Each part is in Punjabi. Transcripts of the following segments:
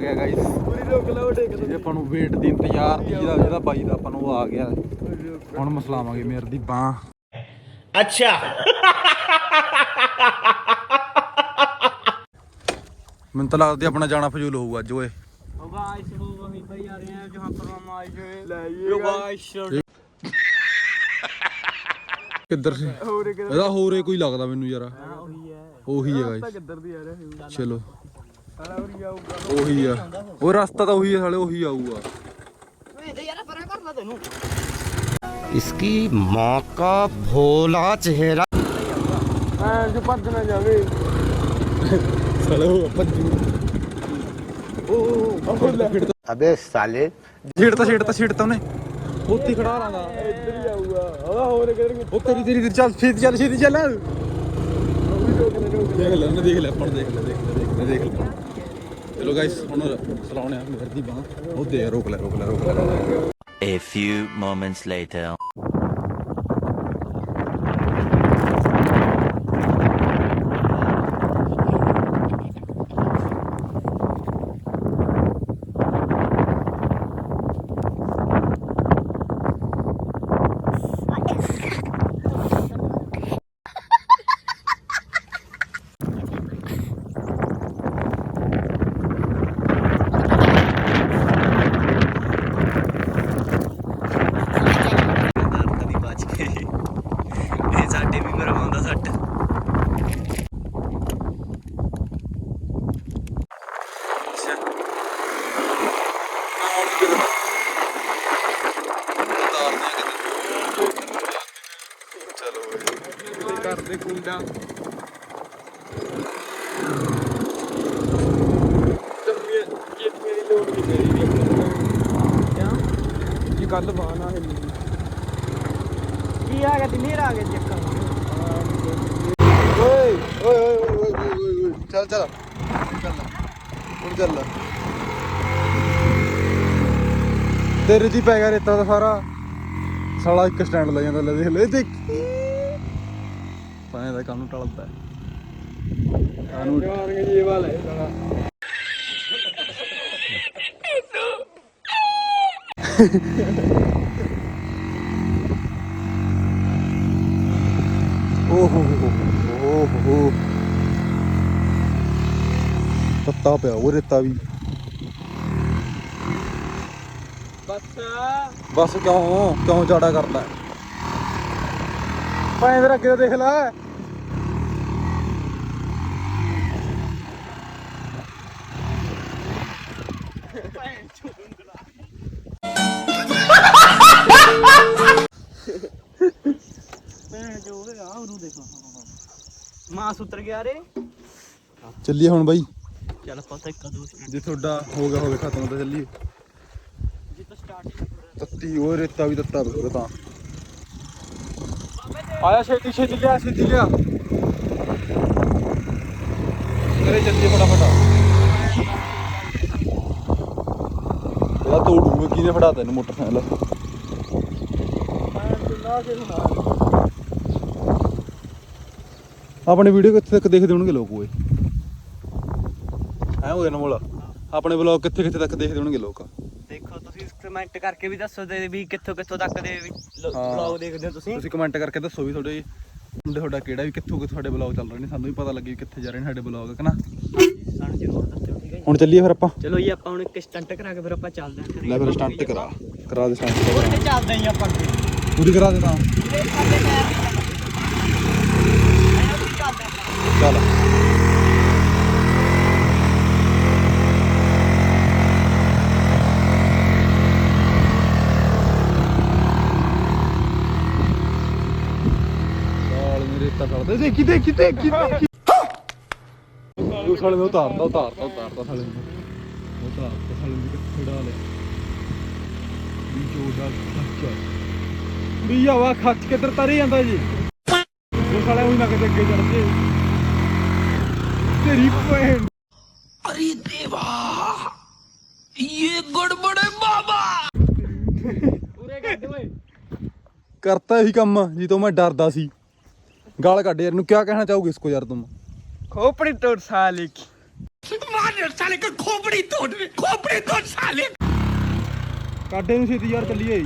ਗਿਆ ਗਾਇਸ ਪੂਰੀ ਰੋਕ ਲਓ ਡੇਕ ਲਓ ਆਪਾਂ ਨੂੰ ਵੇਟ ਦੀ ਇੰਤਜ਼ਾਰ ਦੀ ਜਿਹੜਾ ਜਿਹੜਾ ਬਾਈ ਦਾ ਆਪਾਂ ਨੂੰ ਆ ਗਿਆ। ਹੁਣ ਮਸਲਾਵਾਂਗੇ ਮੇਰ ਦੀ ਬਾਹ। ਅੱਛਾ। ਮੈਨੂੰ ਤਾਂ ਲੱਗਦਾ ਆਪਣਾ ਜਾਣਾ ਫਜ਼ੂਲ ਹੋਊਗਾ ਅੱਜ ਓਏ। ਕਿੱਧਰ ਸੀ? ਇਹਦਾ ਹੋਰੇ ਕੋਈ ਲੱਗਦਾ ਮੈਨੂੰ ਯਾਰ। ਉਹੀ ਹੈ। ਗਾਇਸ ਕਿੱਧਰ ਚਲੋ। ਉਹੀ ਆ ਉਹ ਰਸਤਾ ਤਾਂ ਉਹੀ ਹੈ ਸਾਲੇ ਉਹੀ ਆਊਗਾ ਇਹਦੇ ਯਾਰ ਪਰਾਂ ਕਰਨਾ ਤੈਨੂੰ इसकी माँ का भोला चेहरा ਹਾਂ ਜੋ ਭੱਜ ਨਾ ਜਾਵੇ ਸਾਲੇ ਉਹ ਭੱਜੂ ਉਹ ਉਹ अबे साले ਛੇੜਤਾ ਛੇੜਤਾ ਛੇੜਤਾ ਉਹਨੇ ਉੱਥੇ ਹੀ ਖੜਾ ਲਾਂਗਾ ਇੱਧਰ ਹੀ ਆਊਗਾ ਉਹਦਾ ਹੋਰ ਕਿਧਰ ਗਿਆ ਉਹ ਤੇਰੀ ਤੇਰੀ ਤੇਰੀ ਚੱਲ ਛੇਤੀ ਚੱਲ ਛੇਤੀ ਚੱਲ ਉਹ ਵੀ ਰੋਕ ਲੈ ਰੋਕ ਦੇਖ ਲੈ ਉਹਨੇ ਦੇਖ ਲੈ ਆਪਾਂ ਨੂੰ ਦੇਖ ਲੈ ਦੇਖ ਲੈ ਦੇਖ ਲੈ ਦੇਖ ਲੈ ਚਲੋ ਗਾਇਸ ਹੁਣ ਚਲਾਉਣੇ ਆ ਮੇਰ ਦੀ ਬਾਹ ਉਹ ਦੇ ਰੋਕ ਲੈ ਰੋਕ ਲੈ ਰੋਕ ਲੈ ਰੋਕ ਲੈ। A few moments later. ਕਰਦੇ ਕੁੰਡਾ ਚੰਮੀਆਂ ਚੇਤੀਆਂ ਦੀ ਲੋੜ ਨਹੀਂ ਮੇਰੀ ਵੀ ਕਿਆ ਜੀ ਗੱਲ ਬਾਣਾ ਹੈ ਕੀ ਆ ਗਿਆ ਦਿਨੇਰ ਆ ਗਿਆ ਚੱਕਰ ਓਏ ਓਏ ਓਏ ਓਏ ਓਏ ਓਏ ਓਏ ਚੱਲ ਚੱਲ ਚੱਲ ਹੁਣ ਚੱਲ ਤੇਰੇ ਦੀ ਪੈ ਗਿਆ ਰੇਤਾ ਦਾ ਸਾਰਾ। ਸਾਲਾ ਇੱਕ ਸਟੈਂਡ ਲੈ ਜਾਂਦਾ ਲੈ ਦੇਖ ਲੈ ਦੇਖ। ਪਾਣੇ ਦਾ ਕੰਮ ਟਲਦਾ ਕਾਨੂੰ ਜਵਾਨ ਕੇ ਜੀ ਵਾਲਾ ਸਾਲਾ ਓਹ। ਹੋ ਹੋ ਹੋ ਹੋ ਤੱਤਾ ਪਿਆ ਉਹ ਰੇਤਾ ਵੀ। ਬਸ ਬਸ ਕਿਉਂ ਕਿਉਂ ਜਾੜਾ ਕਰਦਾ ਭਾਵੇਂ ਤੇਰਾ ਅੱਗੇ ਦੇਖ ਲੈ ਭੈਣ ਜੋ ਹੋਵੇਗਾ ਉਹਨੂੰ ਦੇਖੋ ਮਾਂ ਸੁੱਤਰ ਗਿਆ ਰੇ ਚੱਲੀਏ ਹੁਣ ਬਾਈ ਚੱਲ ਪਤਾ ਕਦੋਂ ਜੇ ਤੁਹਾਡਾ ਹੋ ਗਿਆ ਹੋਵੇ ਖਤਮ ਤਾਂ ਚੱਲੀਏ ਜੀ ਤਾਂ ਸਟਾਰਟ ਤੱਤੀ ਉਹ ਰੇਤਾ ਵੀ ਤੱਤਾ ਬਸ ਤਾਂ। ਆਇਆ ਛੇਤੀ ਛੇਤੀ ਲਿਆ ਛੇਤੀ ਲਿਆ। ਕਰੇ ਚੱਲੀਏ ਫਟਾਫਟ। ਇਹਦਾ ਤੋੜੂਗਾ ਕਿਹਨੇ ਫੜਾ ਤੈਨੂੰ ਮੋਟਰਸਾਈਕਲ? ਆਪਣੀ ਵੀਡੀਓ ਕਿੱਥੇ ਤੱਕ ਦੇਖਦੇ ਹੋਣਗੇ ਲੋਕ ਓਏ? ਐ ਹੋਏ ਨਾ ਮੋਲਾ ਆਪਣੇ ਬਲੌਗ ਕਿੱਥੇ ਕਿੱਥੇ ਤੱਕ ਦੇਖਦੇ ਹੋਣਗੇ ਲੋਕ? ਕਮੈਂਟ ਕਰਕੇ ਵੀ ਦੱਸੋ ਤੇ ਵੀ ਕਿੱਥੋਂ ਕਿੱਥੋਂ ਤੱਕ ਦੇ ਹਾਂ। ਵਲੌਗ ਦੇਖਦੇ ਹੋ ਤੁਸੀਂ? ਤੁਸੀਂ ਕਮੈਂਟ ਕਰਕੇ ਦੱਸੋ ਵੀ ਤੁਹਾਡੇ ਮੁੰਡੇ ਤੁਹਾਡਾ ਕਿਹੜਾ ਵੀ ਕਿੱਥੋਂ ਕਿੱਥੋਂ ਸਾਡੇ ਬਲੌਗ ਚੱਲ ਰਹੇ ਨੇ ਸਾਨੂੰ ਵੀ ਪਤਾ ਲੱਗੇ ਵੀ ਕਿੱਥੇ ਜਾ ਰਹੇ ਨੇ ਸਾਡੇ ਬਲੌਗ ਕਿ ਨਾ? ਸਾਨੂੰ ਜ਼ਰੂਰ ਦੱਸਿਓ ਠੀਕ ਹੈ ਜੀ? ਹੁਣ ਚੱਲੀਏ ਫਿਰ ਆਪਾਂ। ਚਲੋ ਜੀ ਆਪਾਂ ਹੁਣ ਇੱਕ ਸਟੰਟ ਕਰਾ ਕੇ ਫਿਰ ਆਪਾਂ ਚੱਲਦੇ ਹਾਂ। ਲੈ ਫਿਰ ਸਟੰਟ ਕਰਾ ਕਰਾ ਦੇ ਸਟੰਟ ਹੋਰ ਤੇ ਚੱਲਦੇ ਹਾਂ ਆਪਾਂ? ਪੂਰੀ ਕਰਾ ਦੇ ਤਾਂ। ਚੱਲ ਸਾਲ ਮੇਰੇ ਤਾਂ ਫੜਦੇ ਦੇਖੀ ਦੇਖੀ ਦੇਖੀ ਦੇਖੀ ਉਹ ਸਾਲੇ ਨੂੰ ਉਤਾਰਦਾ ਉਤਾਰਦਾ ਉਤਾਰਦਾ ਸਾਲੇ ਨੂੰ। ਉਤਾਰਦਾ ਸਾਲੇ ਨੂੰ ਕਿੱਥੇ ਡਾਲੇ ਵੀ ਜੋੜਾ ਖੱਚ ਵੀ ਹਵਾ ਖੱਚ ਕੇ ਦਰ ਤਰੀ ਜਾਂਦਾ ਜੀ? ਉਹ ਸਾਲੇ ਉਹੀ ਨਾ ਕਿਤੇ ਅੱਗੇ ਚੜ ਜੇ। ਤੇਰੀ ਭੈਣ। ਪੂਰੇ ਕੱਢ ਓਏ ਕਰਤਾ ਇਹੀ ਕੰਮ ਜੀ ਤੋਂ ਮੈਂ ਡਰਦਾ ਸੀ। ਗਾਲ ਕੱਢ ਯਾਰ ਨੂੰ ਕੀ ਕਹਿਣਾ ਚਾਹੋਗੇ ਇਸਕੋ ਯਾਰ ਤੁਮ खोपड़ी तोड़ साले की ਕਾਡੇ ਨੂੰ ਛੇਤੀ ਯਾਰ ਚੱਲੀਏ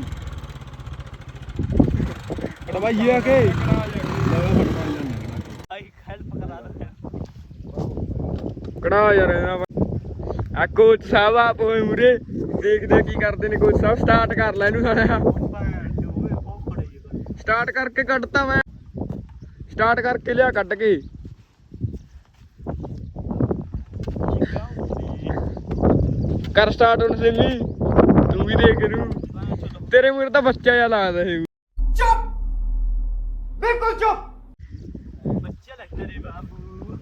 ਕੜਵਾਈਏ ਆ ਕੇ ਆਈ ਹੈਲਪ ਕਰਾ ਦੇ ਕੜਾ ਯਾਰ ਇਹਨਾਂ ਆ ਕੋਚ ਸਾਹਿਬ ਆਪ ਹੋਏ ਮੁਰੇ ਦੇਖਦੇ ਕੀ ਕਰਦੇ ਨੇ ਕੋਚ ਸਾਹਿਬ ਸਟਾਰਟ ਕਰ ਲੈ ਇਹਨੂੰ ਸਾਲਿਆ ਭੈਣ ਜੋ ਓਏ ਉਹ ਖੜੇ ਜੀ ਸਟਾਰਟ ਕਰਕੇ ਕੱਢਤਾ ਮੈਂ ਸਟਾਰਟ ਕਰਕੇ ਲਿਆ ਕੱਢ ਕੇ। ਕਰ ਸਟਾਰਟ ਹੁਣ ਸਿੰਮੀ ਤੂੰ ਵੀ ਦੇਖ ਨੂੰ ਤੇਰੇ ਮੂਰੇ ਤਾਂ ਬੱਚਾ ਜਿਹਾ ਲੱਗਦਾ ਇਹ ਬੱਚਾ ਲੱਗਦਾ ਰੇ ਬਾਬੂ।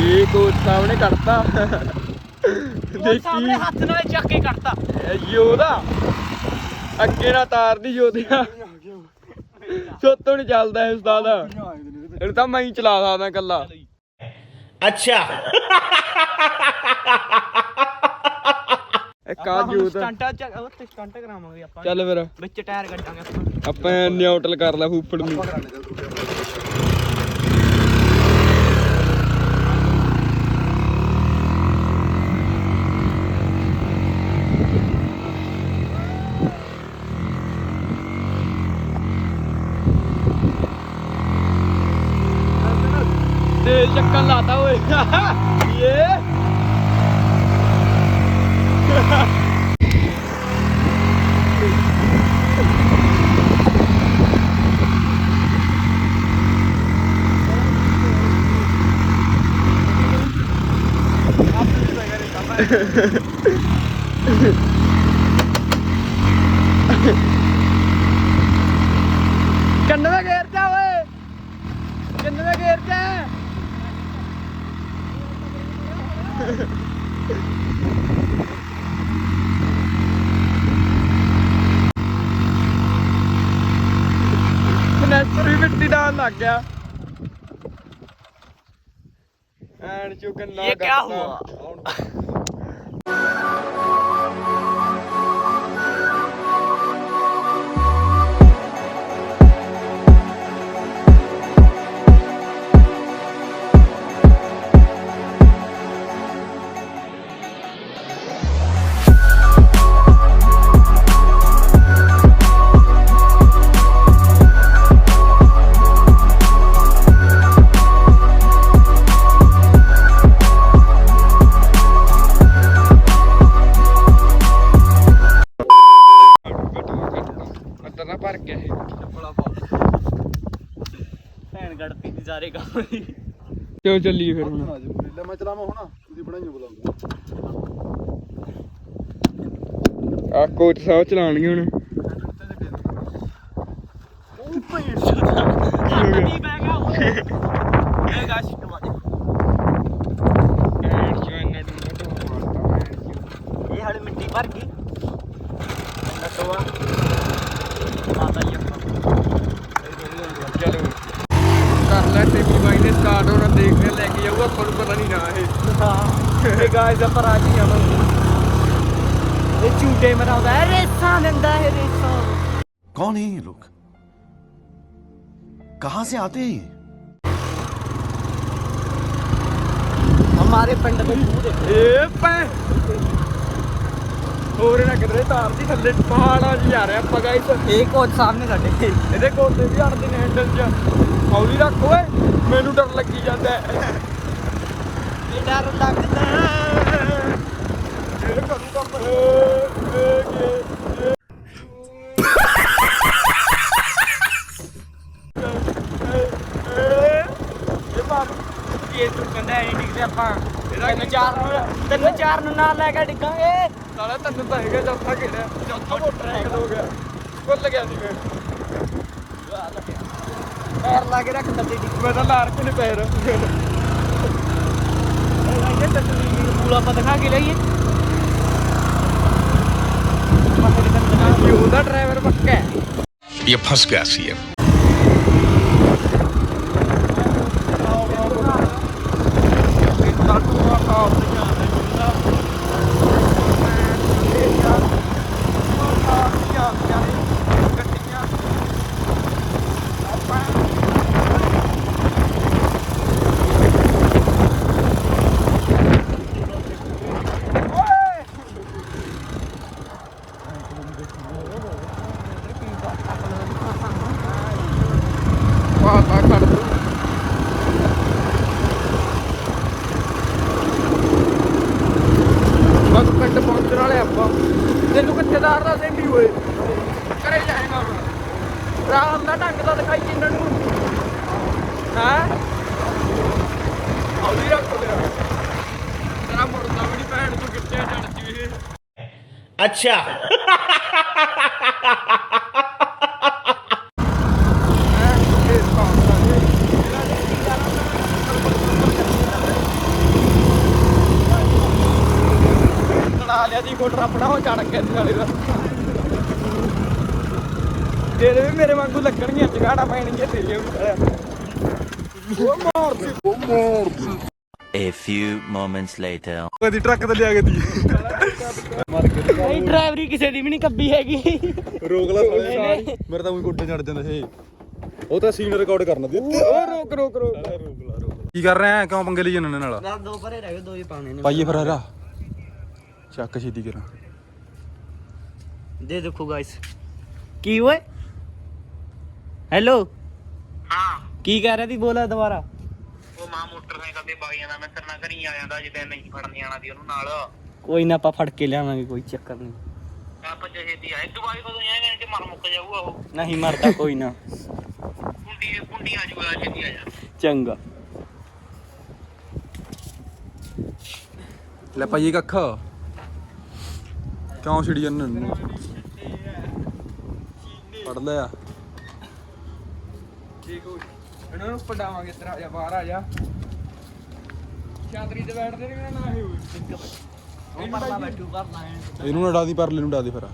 ਇਹ ਕੋਚ ਕੱਢਤਾ। ਦੇਖੀ। ਹੱਥ ਨਾਲ ਚੱਕ ਕੇ ਕੱਢਤਾ। ਯੋਦਾ ਅੱਗੇ ਨਾ ਤਾਰਦੀ ਯੋਧਿਆ। ਛੋਤੋਂ ਨਹੀਂ ਚੱਲਦਾ ਇਹ ਉਸਤਾਦ। ਇਹਨੂੰ ਤਾਂ ਮੈਂ ਹੀ ਚਲਾ ਸਕਦਾ ਕੱਲਾ ਅੱਛਾ। ਇਹ ਕਾ ਜੂਤ ਸਟੰਟਾ ਤੇ ਸਟੰਟ ਕਰਾਵਾਂਗੇ ਆਪਾਂ। ਚੱਲ ਫਿਰ। ਵਿੱਚ ਟਾਇਰ ਕੱਟਾਂਗੇ ਆਪਾਂ। ਆਪਾਂ ਨਿਊਟਰਲ ਕਰ ਲੈ ਫੂਫੜ ਨੂੰ। ਤੇਲ ਚੱਕਣ ਲਾਤਾ ਓਏ। ਇਹ ਕੰਨ ਦਾ ਘੇਰ ਜਾ ਓਏ ਕੰਨ ਦਾ ਘੇਰ ਜਾ ਕਨੈਕਟਰ ਵੀ ਮਿੱਟੀ ਨਾਲ ਲੱਗ ਗਿਆ ਐਨ ਚੋ ਕੰਨਾ ਇਹ ਕਿਆ ਕੱਟਦਾ। ਚੱਲੀ ਫਿਰ ਹੁਣ। ਲੈ ਮੈਂ ਚਲਾਵਾਂ ਹੁਣ ਤੁਸੀਂ ਬਣਾਈਓ ਬੁਲਾਉਂਗਾ ਆ ਕੋਚ ਸਾਹਿਬ ਚਲਾਣਗੇ ਹੁਣ। ਕੀ ਬੈ ਗਿਆ ਇਹ ਗਾਸ਼ ਟਮਾ ਦੇ ਐਨ ਚੋ ਇੰਨਾ ਡੂੰਘਾ ਚੋ। ਇਹ ਹਾਲੇ ਮਿੱਟੀ ਭਰ ਗਈ। ਨਟਵਾ ਮਾਤਾ ਜੀ ਆਪਾਂ ਚਲੋ ਕਰ ਲੈ ਟੀਵੀ ਬਾਈ ਨੇ ਸਟਾਰਟ ਹੋਣਾ ਦੇਖ ਕੇ ਲੈ ਕੇ ਜਾਊਗਾ ਆਪਾਂ ਨੂੰ ਪਤਾ ਨਹੀਂ ਨਾ ਇਹ ਹਾਂ ਇਹ ਗਾਇਸ ਆਪਾਂ ਰਾਜ ਹੀ ਜਾਵਾਂਗੇ ਇਹ ਝੂਟੇ ਮਰਾਉਂਦਾ ਹੈ ਰੇਸਾਂ ਦਿੰਦਾ ਹੈ ਰੇਸਾਂ कौन है ये लोग कहां से आते हैं ये ਹਮਾਰੇ ਪਿੰਡ ਦੇ ਖੂਹ ਦੇ ਇਹ ਪੈ ਹੋਰ ਨਾ ਕਿਧਰੇ ਤਾਰ ਦੀ ਥੱਲੇ ਪਹਾੜਾਂ 'ਚ ਜਾ ਰਹੇ ਆਪਾਂ ਗਾਇਸ ਇਹ ਕੋਚ ਸਾਹਮਣੇ ਸਾਡੇ ਇਹਦੇ ਕੋਤੇ ਵੀ ਅੜਦੇ ਨੇ ਹੈਂਡਲ 'ਚ ਹੌਲੀ ਰੱਖ ਓਏ ਮੈਨੂੰ ਡਰ ਲੱਗੀ ਜਾਂਦਾ। ਹੈ। ਇਹ ਡਰ ਲੱਗਦਾ ਇਹ ਇਹ ਤੂੰ ਕਹਿੰਦਾ ਐ ਡਿੱਗਦੇ ਆਪਾਂ। ਤਿੰਨ ਚਾਰ ਨੂੰ ਤਿੰਨ ਚਾਰ ਨੂੰ ਨਾਲ ਲੈ ਕੇ ਡਿੱਗਾਂਗੇ। ਸਾਲਾ ਤੈਨੂੰ ਤਾਂ ਹੈਗਾ ਚੌਥਾ ਕਿਹੜਾ ਚੌਥਾ ਮੋਟਰ ਹੋ ਗਿਆ। ਭੁੱਲ ਗਿਆ ਸੀ ਮੈਂ। ਪੈਰ ਲਾ ਕੇ ਰੱਖ ਥੱਲੇ ਦੀ। ਮੈਂ ਤਾਂ ਲਾ ਰੱਖੇ ਨੇ ਪੈਰ। ਇਹ ਤਸਵੀਰ ਪੂਲਾ ਆਪਾਂ ਦਿਖਾ ਕੇ ਲਈਏ। ਇਹ ਉਹਦਾ ਡਰਾਈਵਰ ਪੱਕਾ ਹੈ। ਇਹ ਫਸ ਗਿਆ ਸੀ ਇਹ। ਅੱਛਾ। ਕਣਾ ਲਿਆ ਜੀ ਕੋਟਰ ਆਪਣਾ ਉਹ ਚੜ ਗਿਆ ਜੀ ਨਾਲੇ ਦਾ। ਤੇਰੇ ਵੀ ਮੇਰੇ ਵਾਂਗੂ ਲੱਗਣਗੀਆਂ ਜਗਾੜਾ ਪੈਣਗੀਆਂ ਤੇਰੇ ਵਾਂਗੂ ਉਹ ਮਾਰਦੀ। ਉਹ ਮਾਰਦੀ। A few moments later. ਕਦੀ ਟਰੱਕ ਤੇ ਲਿਆ ਕੇ ਦੀ। ਨਹੀਂ ਡਰਾਈਵਰੀ ਕਿਸੇ ਦੀ ਵੀ ਨਹੀਂ ਕੱਬੀ ਹੈਗੀ। ਰੋਕ ਲਾ ਸਾਲੇ। ਮੇਰੇ ਤਾਂ ਉਹੀ ਗੋਡੇ ਚੜ ਜਾਂਦੇ ਸੀ। ਉਹ ਤਾਂ ਸੀਨ ਰਿਕਾਰਡ ਕਰਨਾ ਦੀ ਉਹ ਰੋਕ ਰੋਕ ਰੋਕ। ਕੀ ਕਰ ਰਹੇ ਆ? ਕਿਉਂ ਪੰਗੇ ਲਈ ਜਾਂਦੇ ਨਾਲ? ਨਾਲ ਦੋ ਭਰੇ ਰਹਿ ਗਏ ਦੋ ਹੀ ਪਾਣੇ ਨੇ। ਪਾਈਏ ਫਿਰ ਹਰਾ ਚੱਕ ਛੇਤੀ ਕਰਾਂ। ਦੇ ਦੇਖੋ ਗਾਇਸ ਕੀ ਓਏ? ਹੈਲੋ ਹਾਂ। ਕੀ ਕਹਿ ਰਿਹਾ ਦੀ ਬੋਲਾ ਦੁਬਾਰਾ। ਮਾਂ ਮੋਟਰਸਾਈਕਲ ਤੇ ਬਾਈ ਜਾਂਦਾ ਮੈਂ ਤਰਨਾ ਘਰੀ ਆ ਜਾਂਦਾ ਜਿੱਦਾਂ ਨਹੀਂ ਫੜਨ ਜਾਣਾ ਦੀ ਉਹਨੂੰ ਨਾਲ। ਕੋਈ ਨਾ ਆਪਾਂ ਫੜ ਕੇ ਲਿਆਵਾਂਗੇ ਕੋਈ ਚੱਕਰ ਨਹੀਂ। ਆਪਾਂ ਜਿਹੇ ਦੀ ਆਏ ਦੁਬਾਈ ਕਦੋਂ ਜਾਏਗਾ ਕਿ ਮਰ ਮੁੱਕ ਜਾਊਗਾ ਉਹ। ਨਹੀਂ ਮਰਦਾ ਕੋਈ ਨਾ। ਕੁੰਡੀ ਕੁੰਡੀ ਆ ਜਾਊਗਾ ਛੇਤੀ ਆ ਜਾ। ਚੰਗਾ। ਲੈ ਪਾਈਏ ਕੱਖ। ਕਿਉਂ ਛਿੜੀ ਜਾਂਦੇ ਨੂੰ ਫੜ ਲਿਆ। ਦੇਖੋ ਇਹਨਾਂ ਨੂੰ ਪਡਾਵਾਂਗੇ ਤੇਰਾ ਜਾ ਬਾਹਰ ਆ ਜਾ ਚਾਦਰੀ ਤੇ ਬੈਠਦੇ ਨੇ ਨਾ ਹੀ ਹੋਈ ਉਹ ਪਰਲਾ ਬੈਠੂ ਪਰਲਾ ਹੈ ਇਹਨੂੰ ਨਾ ਡਾਦੀ ਪਰ ਲੈ ਨੂੰ ਡਾਦੀ ਫਿਰ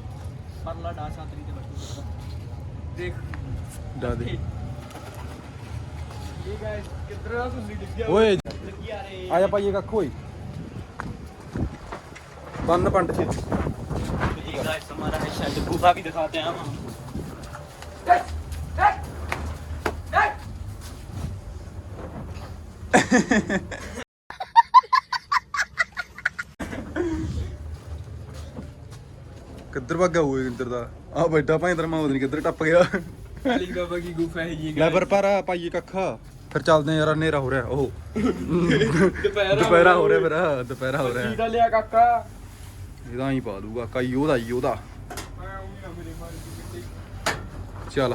ਪਰਲਾ ਡਾ ਚਾਦਰੀ ਤੇ ਬੈਠੂ ਦੇਖ ਡਾਦੀ ਠੀਕ ਹੈ ਕਿੱਧਰ ਆ ਤੁਸੀਂ ਡਿੱਗਿਆ ਓਏ ਲੱਗੀ ਆ ਰੇ ਆ ਜਾ ਪਾਈਏ ਕੱਖ ਓਏ ਬੰਨ ਪੰਡ ਛੇ ये गाइस हमारा है शायद गुफा भी दिखाते हैं हम ਕਿੱਧਰ ਭੱਗਾ ਹੋਏ ਇੰਦਰ ਦਾ? ਆ ਬੈਠਾ ਭਾਈ ਤੇਰਾ ਮਾਂ ਨਹੀਂ ਕਿੱਧਰ ਟੱਪ ਗਿਆ। ਕਾਲੀ ਬਾਬਾ ਕੀ ਗੁਫਾ ਹੈਗੀ ਲੈ ਪਰ ਪਾਈਏ ਕੱਖਾ। ਫਿਰ ਚੱਲਦੇ ਯਾਰ ਹਨੇਰਾ ਹੋ ਰਿਹਾ ਉਹ ਦੁਪਹਿਰਾ ਹੋ ਰਿਹਾ ਮੇਰਾ ਦੁਪਹਿਰਾ ਹੋ ਰਿਹਾ। ਕੀਦਾ ਲਿਆ ਕਾਕਾ। ਇਹਦਾ ਹੀ ਪਾ ਦੂਗਾ ਕਾਈ ਉਹਦਾ ਹੀ ਉਹਦਾ ਚੱਲ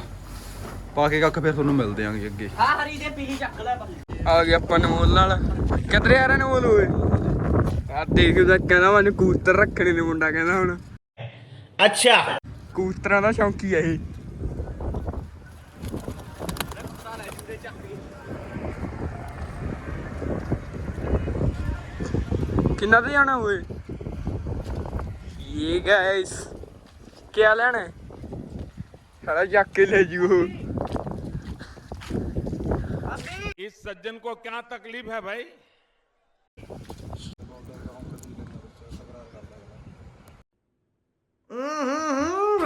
ਪਾ ਕੇ ਕੱਖ ਫਿਰ ਤੁਹਾਨੂੰ ਮਿਲਦੇ ਆਂਗੇ ਅੱਗੇ। ਹਾਂ ਹਰੀ ਦੇ ਪੀਹੀ ਚੱਕ ਲੈ ਬੱਲੇ ਆ ਗਿਆ ਆਪਾਂ ਨਮੋਲ ਨਾਲ। ਕਿੱਧਰੇ ਆ ਰਿਹਾ ਨਮੋਲ ਓਏ? ਆ ਦੇਖ ਉਹਦਾ ਕਹਿੰਦਾ ਮੈਨੂੰ ਕੂਤਰ ਰੱਖਣੇ ਨੇ ਮੁੰਡਾ ਕਹਿੰਦਾ ਹੁਣ। ਅੱਛਾ। ਕੂਤਰਾਂ ਦਾ ਸ਼ੌਂਕੀ ਆ ਇਹ। ਕਿੰਨਾ ਤੇ ਜਾਣਾ ਓਏ? ਇਹ ਗਾਇਸ ਕੀ ਲੈਣਾ? ਸਾਰਾ ਜੱਕ ਕੇ ਲੈ ਜੀਓ इस सज्जन को क्या तकलीफ है भाई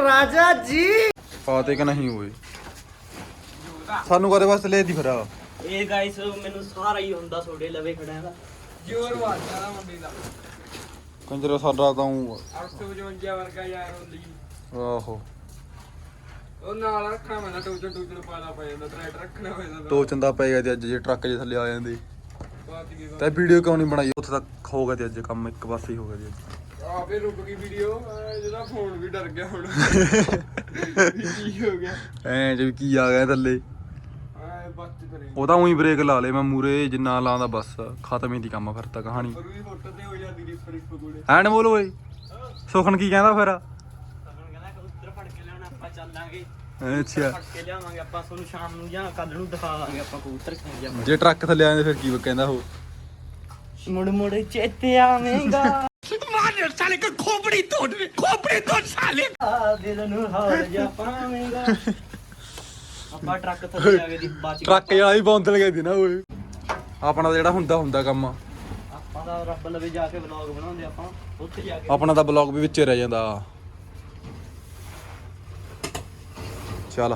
राजा जी ਪਾਤੇ ਕਿ ਨਹੀਂ ਓਏ ਸਾਨੂੰ ਕਦੇ ਵਾਸਤੇ ਲੈ ਦੀ ਫਿਰ ਆ ਇਹ ਗਾਇਸ ਮੈਨੂੰ ਸਾਰਾ ਹੀ ਹੁੰਦਾ ਤੁਹਾਡੇ ਲਵੇ ਖੜਿਆ ਦਾ ਜੋਰ ਵਾਜਦਾ ਦਾ ਮੁੰਡੇ ਦਾ ਕੰਜਰਾ ਸਾਡਾ ਤਾਂ ਊਂ 855 ਵਰਗਾ ਯਾਰ ਹੁੰਦੀ ਆਹੋ ਉਹ ਨਾਲ ਰੱਖਣਾ ਪੈਂਦਾ ਟੂਚਨ ਟੂਚਨ ਪਾਣਾ ਪੈ ਜਾਂਦਾ ਟਰੈਕਟਰ ਰੱਖਣਾ ਪੈਂਦਾ ਦੋ ਚੰਦਾ ਪਏਗਾ ਤੇ ਅੱਜ ਜੇ ਟਰੱਕ ਜੇ ਥੱਲੇ ਆ ਜਾਂਦੇ। ਬਾਤ ਕੀ ਤਾਂ ਵੀਡੀਓ ਕਿਉਂ ਨਹੀਂ ਬਣਾਈ? ਉੱਥੇ ਤੱਕ ਹੋ ਗਿਆ ਤੇ ਅੱਜ ਕੰਮ ਇੱਕ ਪਾਸੇ ਹੀ ਹੋ ਗਿਆ ਜੀ। ਆਪੇ ਰੁਕ ਗਈ ਵੀਡੀਓ ਜਿਹਦਾ ਫੋਨ ਵੀ ਡਰ ਗਿਆ ਹੁਣ। ਵੀ ਕੀ ਹੋ ਗਿਆ? ਐਂ ਜੇ ਕੀ ਆ ਗਿਆ ਥੱਲੇ। ਆਏ ਬੱਚ ਕਰੇ ਉਹ ਤਾਂ ਉਹੀ ਬ੍ਰੇਕ ਲਾ ਲੇ ਮੈਂ ਮੂਰੇ ਜਿੰਨਾ ਲਾਉਂਦਾ ਬਸ ਖਤਮ ਹੀ ਦੀ ਕੰਮ ਆ ਫਿਰ ਤਾਂ ਕਹਾਣੀ। ਪਰ ਵੀ ਫੋਟੋ ਤੇ ਹੋ ਜਾਂਦੀ ਰਿਫਰ ਇੱਕ ਕੋਲੇ। ਐਨ ਬੋਲ ਓਏ। ਸੁਖਨ ਕੀ ਕਹਿੰਦਾ ਫਿਰ ਕਹਿੰਦਾ ਕਬੂਤਰ ਫੜ ਕੇ ਲਿਆਉਣਾ ਆਪਾਂ ਚੱਲਾਂਗੇ ਜੇ ਟਰੱਕ ਥੱਲੇ ਆਏ ਫਿਰ ਕੀ ਕਹਿੰਦਾ ਉਹ? ਮੁੜ ਮੁੜ ਚੇਤੇ ਆਵੇਂਗਾ। ਮਾਰ ਸਾਲੇ ਕੋ ਖੋਪੜੀ ਤੋੜ ਖੋਪੜੀ ਤੋੜ ਸਾਲੇ। ਦਿਲ ਨੂੰ ਹਾਰ ਜਾ ਪਾਵੇਂਗਾ। ਆਪਾਂ ਟਰੱਕ ਥੱਲੇ ਆ ਗਏ ਦੀ ਬਾਚ ਟਰੱਕ ਵਾਲਾ ਹੀ ਬੌਂਦਲ ਗਏ ਦੀ ਨਾ ਓਏ ਆਪਣਾ ਜਿਹੜਾ ਹੁੰਦਾ ਹੁੰਦਾ ਕੰਮ ਆਪਾਂ ਦਾ ਰੱਬ ਲਵੇ ਜਾ ਕੇ ਵਲੌਗ ਬਣਾਉਂਦੇ ਆਪਾਂ ਉੱਥੇ ਜਾ ਕੇ ਆਪਣਾ ਤਾਂ ਬਲੌਗ ਵੀ ਵਿੱਚੇ ਰਹਿ ਜਾਂਦਾ। ਚੱਲ।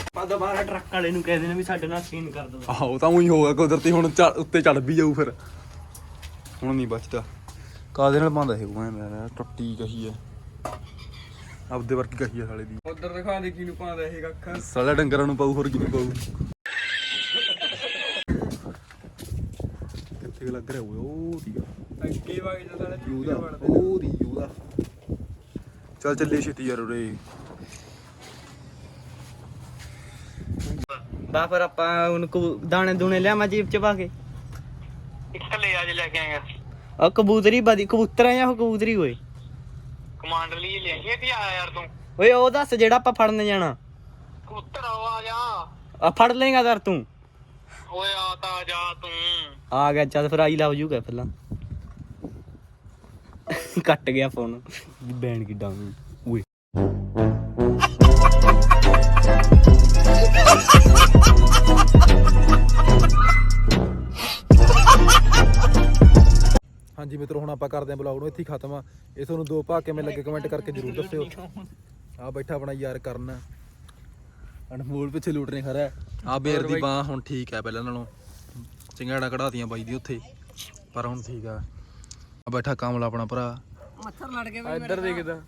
ਆਪਾਂ ਦੁਬਾਰਾ ਟਰੱਕ ਵਾਲੇ ਨੂੰ ਕਹਿੰਦੇ ਨੇ ਵੀ ਸਾਡੇ ਨਾਲ ਸੀਨ ਕਰ ਦੋ। ਆਹੋ ਤਾਂ ਉਹੀ ਹੋਗਾ ਕੁਦਰਤੀ ਹੁਣ ਚੜ੍ਹ- ਉੱਤੇ ਚੜ ਵੀ ਜਾਊ ਫਿਰ। ਹੁਣ ਨਹੀਂ ਬਚਦਾ। ਕਾਦੇ ਨਾਲ ਪਾਉਂਦਾ ਇਹ ਮੈਂ ਮੇਰਾ ਟੁੱਟੀ ਕਹੀ ਹੈ ਆਪਦੇ ਵਰਗੀ ਕਹੀ ਹੈ ਸਾਲੇ ਦੀ। ਉਧਰ ਦਿਖਾ ਦੇ ਕਿਹਨੂੰ ਪਾਉਂਦਾ ਇਹ ਅੱਖਾਂ ਸਾਲੇ ਡੰਗਰਾਂ ਨੂੰ ਪਾਉ ਹੋਰ ਕਿਵੇਂ ਪਾਉ ਕਿੱਥੇ ਲੱਗ ਰਿਹਾ ਓਏ ਉਹ ਦੀਗਾ ਅੱਗੇ ਵਗ ਜਾਂਦਾ ਸਾਲਾ ਉਹਦਾ ਉਹ ਦੀ ਉਹਦਾ ਚੱਲ ਚੱਲੀ ਛੇਤੀ ਯਾਰ ਉਰੇ। ਬਾ ਫਿਰ ਆਪਾਂ ਉਹਨੂੰ ਕਬੂ- ਦਾਣੇ ਦੂਣੇ ਲਿਆਵਾਂ ਜੀਬ ਚ ਪਾ ਕੇ। ਇੱਕ ਲੈ ਅੱਜ ਲੈ ਕੇ ਆਏਗਾ? ਆ ਕਬੂਤਰੀ ਬਦੀ ਕਬੂਤਰਾਂ ਜਾਂ ਉਹ ਕਬੂਤਰੀ ਓਏ। ਕਮਾਂਡਰ ਲਈ ਲੈ ਆਈਏ ਕਿ ਆਇਆ ਯਾਰ ਤੂੰ। ਓਏ ਉਹ ਦੱਸ ਜਿਹੜਾ ਆਪਾਂ ਫੜਨ ਜਾਣਾ। ਕਬੂਤਰ ਆਓ ਆ ਜਾ। ਆ ਫੜ ਲੇਗਾ ਦਰ ਤੂੰ। ਓਏ ਆ ਤਾਂ ਜਾ ਤੂੰ। ਆ ਗਿਆ ਚੱਲ ਫਿਰ ਆਈ ਲੱਭ ਜੂਗਾ ਪਹਿਲਾਂ। ਕੱਟ ਗਿਆ ਫੋਨ ਬੈਣ ਕਿੱਡਾ ਓਏ। ਹਾਂਜੀ ਮਿੱਤਰੋ ਹੁਣ ਆਪਾਂ ਕਰਦੇ ਆਂ ਬਲੌਗ ਨੂੰ ਇੱਥੇ ਹੀ ਖਤਮ ਆ। ਇਹ ਤੁਹਾਨੂੰ ਦੋ ਭਾਗ ਕਿਵੇਂ ਲੱਗੇ ਕਮੈਂਟ ਕਰਕੇ ਜਰੂਰ ਦੱਸਿਓ। ਆ ਬੈਠਾ ਆਪਣਾ ਯਾਰ ਕਰਨ। ਅਨਮੋਲ ਪਿੱਛੇ ਲੂਟ ਨੇ ਖਰਾ। ਆ ਬੇਰ ਦੀ ਬਾਹ ਹੁਣ ਠੀਕ ਹੈ ਪਹਿਲਾਂ ਨਾਲੋਂ। ਚਿੰਗਾੜਾ ਕਢਾਤੀਆਂ ਬਾਈ ਦੀ ਉੱਥੇ। ਪਰ ਹੁਣ ਠੀਕ ਆ। ਆ ਬੈਠਾ ਕਾਮਲਾ ਆਪਣਾ ਭਰਾ। ਇੱਧਰ ਦੇਖਦਾ।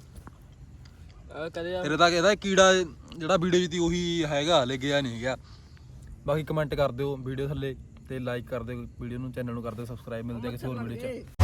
ਆ ਕਦੇ ਤੇਰੇ ਤਾਂ ਇਹਦਾ ਕੀੜਾ ਜਿਹੜਾ ਵੀਡੀਓ ਜੀ ਤੀ ਉਹੀ ਹੈਗਾ, ਹਲੇ ਗਿਆ ਨਹੀਂ ਹੈਗਾ। ਬਾਕੀ ਕਮੈਂਟ ਕਰ ਦਿਓ ਵੀਡੀਓ ਥੱਲੇ ਤੇ ਲਾਈਕ ਕਰ ਦਿਓ, ਵੀਡੀਓ ਨੂੰ ਚੈਨਲ ਨੂੰ ਕਰ ਦਿਓ ਸਬਸਕ੍ਰਾਈਬ ਮਿਲਦੇ ਆ ਕਿਸੇ ਹੋਰ ਵੀਡੀਓ 'ਚ।